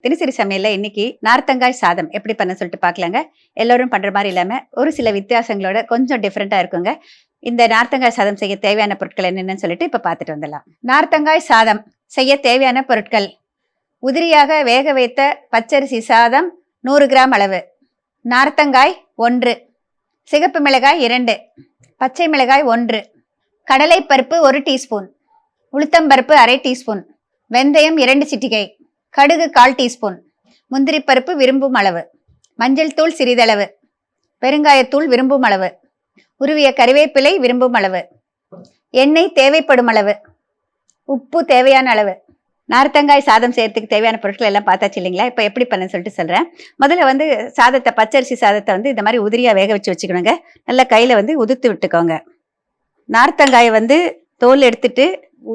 தினசரி சமையல்ல இன்னைக்கு நார்த்தங்காய் சாதம். எப்படி பண்ண சொல்லிட்டு பார்க்கலாங்க. எல்லாரும் பண்ற மாதிரி இல்லாம ஒரு சில வித்தியாசங்களோட கொஞ்சம் டிஃப்ரெண்டா இருக்குங்க. இந்த நார்த்தங்காய் சாதம் செய்ய தேவையான பொருட்கள் என்னென்னு சொல்லிட்டு இப்ப பார்த்துட்டு வந்துடலாம். நார்த்தங்காய் சாதம் செய்ய தேவையான பொருட்கள். உதிரியாக வேக வைத்த பச்சரிசி சாதம் நூறு கிராம் அளவு. நார்த்தங்காய் ஒன்று. சிகப்பு மிளகாய் இரண்டு. பச்சை மிளகாய் ஒன்று. கடலைப்பருப்பு ஒரு டீஸ்பூன். உளுத்தம்பருப்பு அரை டீஸ்பூன். வெந்தயம் இரண்டு சிட்டிகை. கடுகு கால் டீஸ்பூன் முந்திரி பருப்பு விரும்பும் அளவு மஞ்சள் தூள் சிறிதளவு பெருங்காயத்தூள் விரும்பும் அளவு உருவிய கறிவேப்பிலை விரும்பும் அளவு எண்ணெய் தேவைப்படும் அளவு உப்பு தேவையான அளவு. நார்த்தங்காய் சாதம் செய்யறதுக்கு தேவையான பொருட்கள் எல்லாம் பார்த்தாச்சு இல்லைங்களா? இப்போ எப்படி பண்ண சொல்லிட்டு சொல்கிறேன் முதல்ல வந்து சாதத்தை பச்சரிசி சாதத்தை வந்து இந்த மாதிரி உதிரியாக வேக வச்சு வச்சுக்கணுங்க. நல்லா கையில் வந்து உதுத்து விட்டுக்கோங்க. நார்த்தங்காயை வந்து தோல் எடுத்துட்டு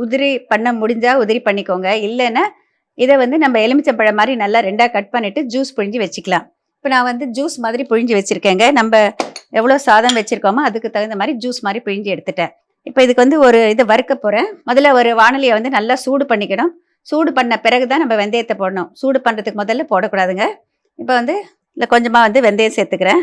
உதிரி பண்ண முடிஞ்சால் உதிரி பண்ணிக்கோங்க. இல்லைன்னா இதை வந்து நம்ம எலுமிச்சம்பழம் மாதிரி நல்லா ரெண்டாக கட் பண்ணிவிட்டு ஜூஸ் புழிஞ்சு வச்சுக்கலாம். இப்போ நான் வந்து ஜூஸ் மாதிரி புழிஞ்சு வச்சுருக்கேங்க. நம்ம எவ்வளோ சாதம் வச்சுருக்கோமோ அதுக்கு தகுந்த மாதிரி ஜூஸ் மாதிரி பிழிஞ்சு எடுத்துட்டேன். இப்போ இதுக்கு வந்து ஒரு இது வறுக்க போகிறேன் முதல்ல ஒரு வானலியை வந்து நல்லா சூடு பண்ணிக்கணும். சூடு பண்ண பிறகு தான் நம்ம வெந்தயத்தை போடணும். சூடு பண்ணுறதுக்கு முதல்ல போடக்கூடாதுங்க. இப்போ வந்து இல்லை கொஞ்சமாக வந்து வெந்தயம் சேர்த்துக்கிறேன்.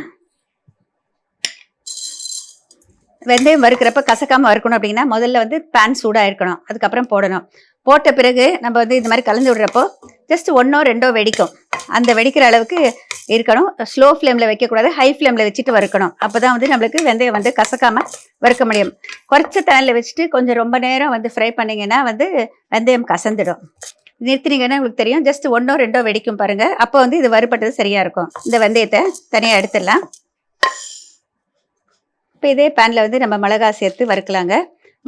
வெந்தயம் வறுக்கிறப்ப கசக்காமல் வறுக்கணும் அப்படின்னா முதல்ல வந்து பேன் சூடாக இருக்கணும். அதுக்கப்புறம் போடணும். போட்ட பிறகு நம்ம வந்து இந்த மாதிரி கலந்து விடுறப்போ ஜஸ்ட் ஒன்றோ ரெண்டோ வெடிக்கும். அந்த வெடிக்கிற அளவுக்கு இருக்கணும். ஸ்லோ ஃப்ளேமில் வைக்கக்கூடாது. ஹை ஃப்ளேமில் வச்சுட்டு வறுக்கணும். அப்போ தான் வந்து நம்மளுக்கு வெந்தயம் வந்து கசக்காமல் வறுக்க முடியும். குறைச்ச தண்ணியில் வச்சுட்டு கொஞ்சம் ரொம்ப நேரம் வந்து ஃப்ரை பண்ணிங்கன்னா வந்து வெந்தயம் கசந்துடும். நிறுத்தினீங்கன்னா உங்களுக்கு தெரியும். ஜஸ்ட் ஒன்றோ ரெண்டோ வெடிக்கும் பாருங்கள் அப்போ வந்து இது வறுபட்டது சரியாக இருக்கும். இந்த வெந்தயத்தை தனியாக எடுத்துடலாம். இப்போ இதே பேனில் வந்து நம்ம மிளகா சேர்த்து வறுக்கலாங்க.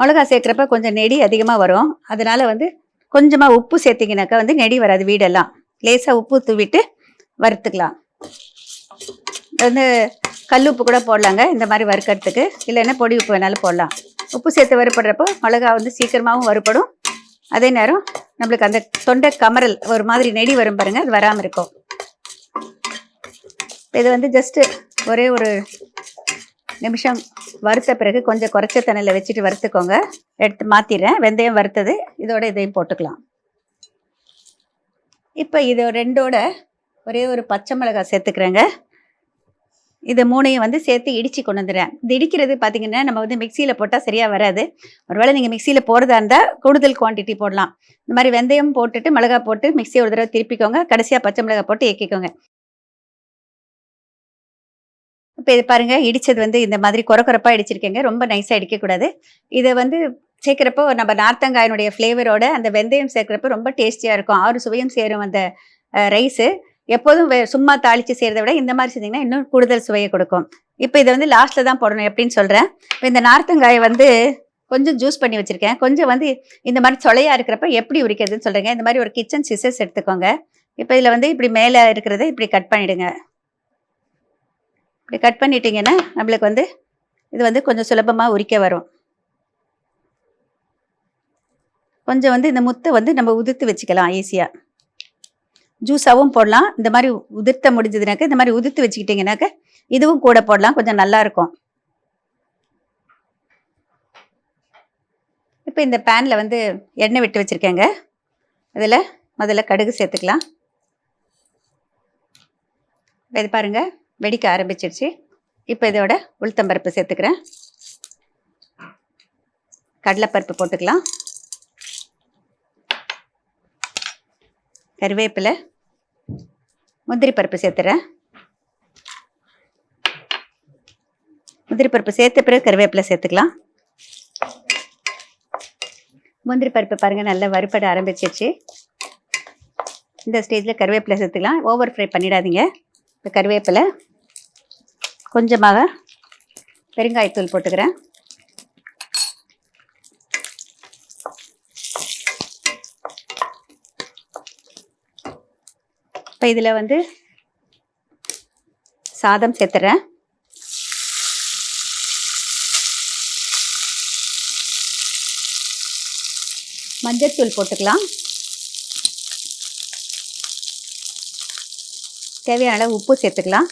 மிளகா சேர்க்குறப்ப கொஞ்சம் நெடி அதிகமாக வரும். அதனால் வந்து கொஞ்சமாக உப்பு சேர்த்திங்கனாக்கா வந்து நெடி வராது வீடெல்லாம். லேசாக உப்பு தூவிட்டு வறுத்துக்கலாம். வந்து கல் உப்பு கூட போடலாங்க. இந்த மாதிரி வறுக்கிறதுக்கு. இல்லைன்னா பொடி உப்பு வேணாலும் போடலாம். உப்பு சேர்த்து வறுப்படுறப்போ மிளகா வந்து சீக்கிரமாகவும் வறுப்படும் அதே நேரம் நம்மளுக்கு அந்த தொண்டை கமரல் ஒரு மாதிரி நெடி வரும் பாருங்க. அது வராமல் இருக்கும். இது வந்து ஜஸ்ட்டு ஒரே ஒரு நிமிஷம் வறுத்த பிறகு கொஞ்சம் குறைச்ச தண்ணியில் வச்சுட்டு வறுத்துக்கோங்க. எடுத்து மாற்றிடுறேன் வெந்தயம் வறுத்தது. இதோட இதையும் போட்டுக்கலாம். இப்போ இது ரெண்டோட ஒரே ஒரு பச்சை மிளகாய் சேர்த்துக்கிறேங்க. இது மூணையும் வந்து சேர்த்து இடித்து கொண்டு வந்துடுறேன். இது இடிக்கிறது பார்த்தீங்கன்னா நம்ம வந்து மிக்சியில் போட்டால் சரியாக வராது. ஒருவேளை நீங்கள் மிக்சியில் போடுறதா இருந்தால் கூடுதல் குவான்டிட்டி போடலாம். இந்த மாதிரி வெந்தயம் போட்டுட்டு மிளகாய் போட்டு மிக்சியை ஒரு தடவை திருப்பிக்கோங்க. கடைசியாக பச்சை மிளகாய் போட்டு ஏக்கிக்கோங்க இப்போ இது பாருங்க இடிச்சது வந்து இந்த மாதிரி குறக்குறப்பா இடிச்சிருக்கேங்க. ரொம்ப நைஸாக இடிக்கக்கூடாது. இதை வந்து சேர்க்குறப்போ நம்ம நார்த்தங்காயினுடைய ஃப்ளேவரோட அந்த வெந்தயம் சேர்க்குறப்ப ரொம்ப டேஸ்டியாக இருக்கும். ஆறு சுவையும் சேரும் அந்த ரைஸு எப்போதும் வே- சும்மா தாளித்து செய்கிறத விட இந்த மாதிரி செஞ்சிங்கன்னா இன்னும் கூடுதல் சுவையை கொடுக்கும். இப்போ இதை வந்து லாஸ்ட்டில் தான் போடணும் எப்படின்னு சொல்கிறேன் இப்போ இந்த நார்த்தங்காயை வந்து கொஞ்சம் ஜூஸ் பண்ணி வச்சுருக்கேன். கொஞ்சம் வந்து இந்த மாதிரி சொலையாக இருக்கிறப்ப எப்படி உரிக்கிறதுன்னு சொல்கிறேங்க இந்த மாதிரி ஒரு கிச்சன் சிசர்ஸ் எடுத்துக்கோங்க. இப்போ இதில் வந்து இப்படி மேலே இருக்கிறத இப்படி கட் பண்ணிவிடுங்க இப்படி கட் பண்ணிட்டீங்கன்னா நம்மளுக்கு வந்து இது வந்து கொஞ்சம் சுலபமாக உரிக்க வரும். கொஞ்சம் வந்து இந்த முத்தை வந்து நம்ம உதிர்த்து வச்சுக்கலாம் ஈஸியாக ஜூஸாகவும் போடலாம். இந்த மாதிரி உதிர்த்த முடிஞ்சதுனாக்க இந்த மாதிரி உதிர்த்து வச்சுக்கிட்டிங்கனாக்க இதுவும் கூட போடலாம். கொஞ்சம் நல்லா இருக்கும். இப்போ இந்த பேனில் வந்து எண்ணெய் விட்டு வச்சுருக்கேங்க. அதில் முதல்ல கடுகு சேர்த்துக்கலாம். இது பாருங்கள் வெடிக்க ஆரம்பிச்சிருச்சு. இப்போ இதோட உளுத்தம்பருப்பு சேர்த்துக்கிறேன். கடலைப்பருப்பு போட்டுக்கலாம். கருவேப்பிலை. முந்திரி பருப்பு சேர்த்துறேன். முந்திரி பருப்பு சேர்த்த பிறகு கருவேப்பிலை சேர்த்துக்கலாம். முந்திரி பருப்பு பாருங்கள் நல்லா வறுபட ஆரம்பிச்சிருச்சு. இந்த ஸ்டேஜில் கருவேப்பிலை சேர்த்துக்கலாம். ஓவர் ஃப்ரை பண்ணிடாதீங்க. இப்போ கருவேப்பிலை. கொஞ்சமாக பெருங்காயத்தூள் போட்டுக்கிறேன். இப்போ இதில் வந்து சாதம் சேர்த்துறேன். மஞ்சத்தூள் போட்டுக்கலாம். தேவையான அளவு உப்பு சேர்த்துக்கலாம்.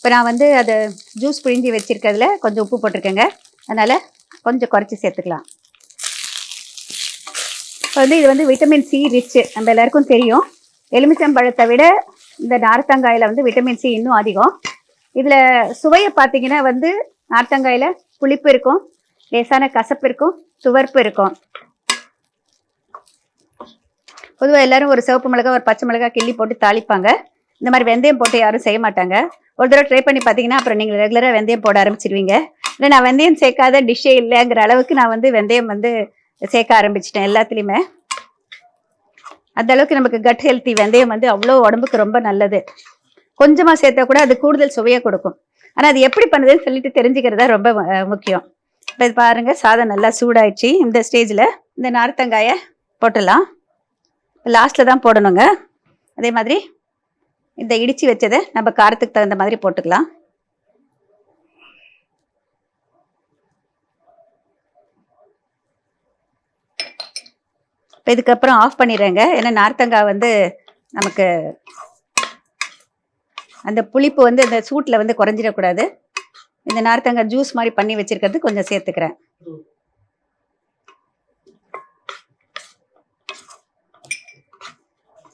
இப்போ நான் வந்து அதை ஜூஸ் பிழிஞ்சி வச்சிருக்கிறதுல கொஞ்சம் உப்பு போட்டிருக்கேங்க. அதனால் கொஞ்சம் குறைச்சி சேர்த்துக்கலாம். இப்போ வந்து இது வந்து விட்டமின் சி ரிச்சு நம்ம எல்லாருக்கும் தெரியும். எலுமிச்சம்பழத்தை விட இந்த நார்த்தங்காயில் வந்து விட்டமின் சி இன்னும் அதிகம். இதில் சுவையை பார்த்தீங்கன்னா வந்து நார்த்தங்காயில் புளிப்பு இருக்கும். லேசான கசப்பு இருக்கும். துவர்ப்பு இருக்கும். பொதுவாக எல்லாரும் ஒரு சிவப்பு மிளகா ஒரு பச்சை மிளகா கிள்ளி போட்டு தாளிப்பாங்க. இந்த மாதிரி வெந்தயம் போட்டு யாரும் செய்ய மாட்டாங்க. ஒரு தடவை ட்ரை பண்ணி பார்த்தீங்கன்னா அப்புறம் நீங்கள் ரெகுலராக வெந்தயம் போட ஆரம்பிச்சிருவீங்க. இல்லை நான் வெந்தயம் சேர்க்காத டிஷ்ஷே இல்லைங்கிற அளவுக்கு நான் வந்து வெந்தயம் வந்து சேர்க்க ஆரம்பிச்சிட்டேன் எல்லாத்துலேயுமே. அந்த அளவுக்கு நமக்கு கட் ஹெல்த்தி வெந்தயம் வந்து அவ்வளோ உடம்புக்கு ரொம்ப நல்லது. கொஞ்சமாக சேர்த்தா கூட அது கூடுதல் சுவையை கொடுக்கும். ஆனால் அது எப்படி பண்ணுதுன்னு சொல்லிட்டு தெரிஞ்சுக்கிறது ரொம்ப முக்கியம். இப்போ இது பாருங்கள் சாதம் நல்லா சூடாயிடுச்சு. இந்த ஸ்டேஜில் இந்த நார்த்தங்காயை போட்டுடலாம். லாஸ்ட்டில் தான் போடணுங்க. அதே மாதிரி இந்த இடிச்சு வச்சதை நம்ம காரத்துக்கு தகுந்த மாதிரி போட்டுக்கலாம். இப்போ இதுக்கப்புறம் ஆஃப் பண்ணிடுறேங்க. ஏன்னா நார்த்தங்காய் வந்து நமக்கு அந்த புளிப்பு வந்து அந்த சூட்டில் வந்து குறைஞ்சிடக்கூடாது. இந்த நார்த்தங்காய் ஜூஸ் மாதிரி பண்ணி வச்சுருக்கிறது கொஞ்சம் சேர்த்துக்கிறேன்.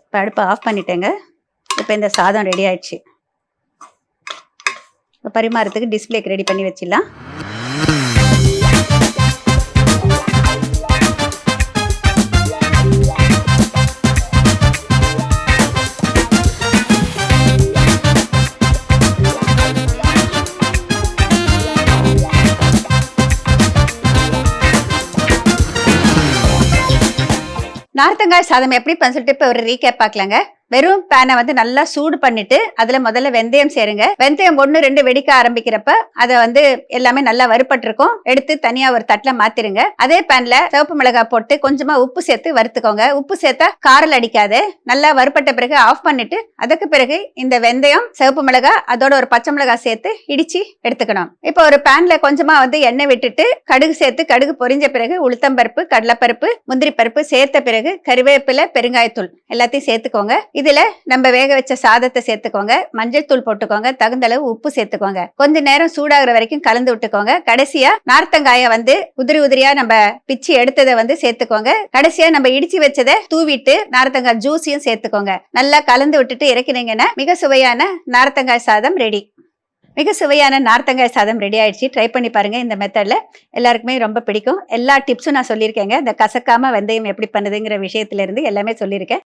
இப்போ அடுப்பை ஆஃப் பண்ணிட்டேங்க. இப்போ இந்த சாதம் ரெடி ஆயிடுச்சு. பரிமாறத்துக்கு டிஸ்பிளேக்கு ரெடி பண்ணி வச்சிடலாம். நார்த்தங்காய் சாதம் எப்படி பண்ண சொல்லிட்டு இப்போ ஒரு ரீகேப் பார்க்கலாங்க. வெறும் பேனை வந்து நல்லா சூடு பண்ணிட்டு அதுல முதல்ல வெந்தயம் சேருங்க. வெந்தயம் ஒன்று ரெண்டு வெடிக்க ஆரம்பிக்கிறப்ப அதை வந்து எல்லாமே நல்லா வறுபட்டிருக்கும். எடுத்து தனியா ஒரு தட்டுல மாத்திருங்க. அதே பேன்ல சிவப்பு மிளகாய் போட்டு கொஞ்சமா உப்பு சேர்த்து வறுத்துக்கோங்க. உப்பு சேர்த்தா காரல் அடிக்காது. நல்லா வறுபட்ட பிறகு ஆஃப் பண்ணிட்டு அதுக்கு பிறகு இந்த வெந்தயம் சிவப்பு மிளகாய் அதோட ஒரு பச்சை மிளகாய் சேர்த்து இடிச்சு எடுத்துக்கணும். இப்போ ஒரு பேன்ல கொஞ்சமா வந்து எண்ணெய் விட்டுட்டு கடுகு சேர்த்து கடுகு பொரிஞ்ச பிறகு உளுத்தம்பருப்பு கடலைப்பருப்பு முந்திரி பருப்பு சேர்த்த பிறகு கருவேப்பிலை பெருங்காயத்தூள் எல்லாத்தையும் சேர்த்துக்கோங்க. இதுல நம்ம வேக வச்ச சாதத்தை சேர்த்துக்கோங்க. மஞ்சள் தூள் போட்டுக்கோங்க. தகுந்த அளவு உப்பு சேர்த்துக்கோங்க. கொஞ்ச நேரம் சூடாகிற வரைக்கும் கலந்து விட்டுக்கோங்க. கடைசியா நார்த்தங்காய வந்து உதிரி உதிரியா நம்ம பிச்சு எடுத்ததை வந்து சேர்த்துக்கோங்க. கடைசியா நம்ம இடிச்சு வச்சதை தூவிட்டு நார்த்தங்காய் ஜூஸையும் சேர்த்துக்கோங்க. நல்லா கலந்து விட்டுட்டு இறக்கினீங்கன்னா மிக சுவையான நார்த்தங்காய் சாதம் ரெடி மிக சுவையான நார்த்தங்காய் சாதம் ரெடி ஆயிடுச்சு. ட்ரை பண்ணி பாருங்கள் இந்த மெத்தடில் எல்லாருக்குமே ரொம்ப பிடிக்கும். எல்லா டிப்ஸும் நான் சொல்லியிருக்கேங்க. இந்த கசக்காம வெந்தயம் எப்படி பண்ணுதுங்கிற விஷயத்துலேருந்து எல்லாமே சொல்லியிருக்கேன்.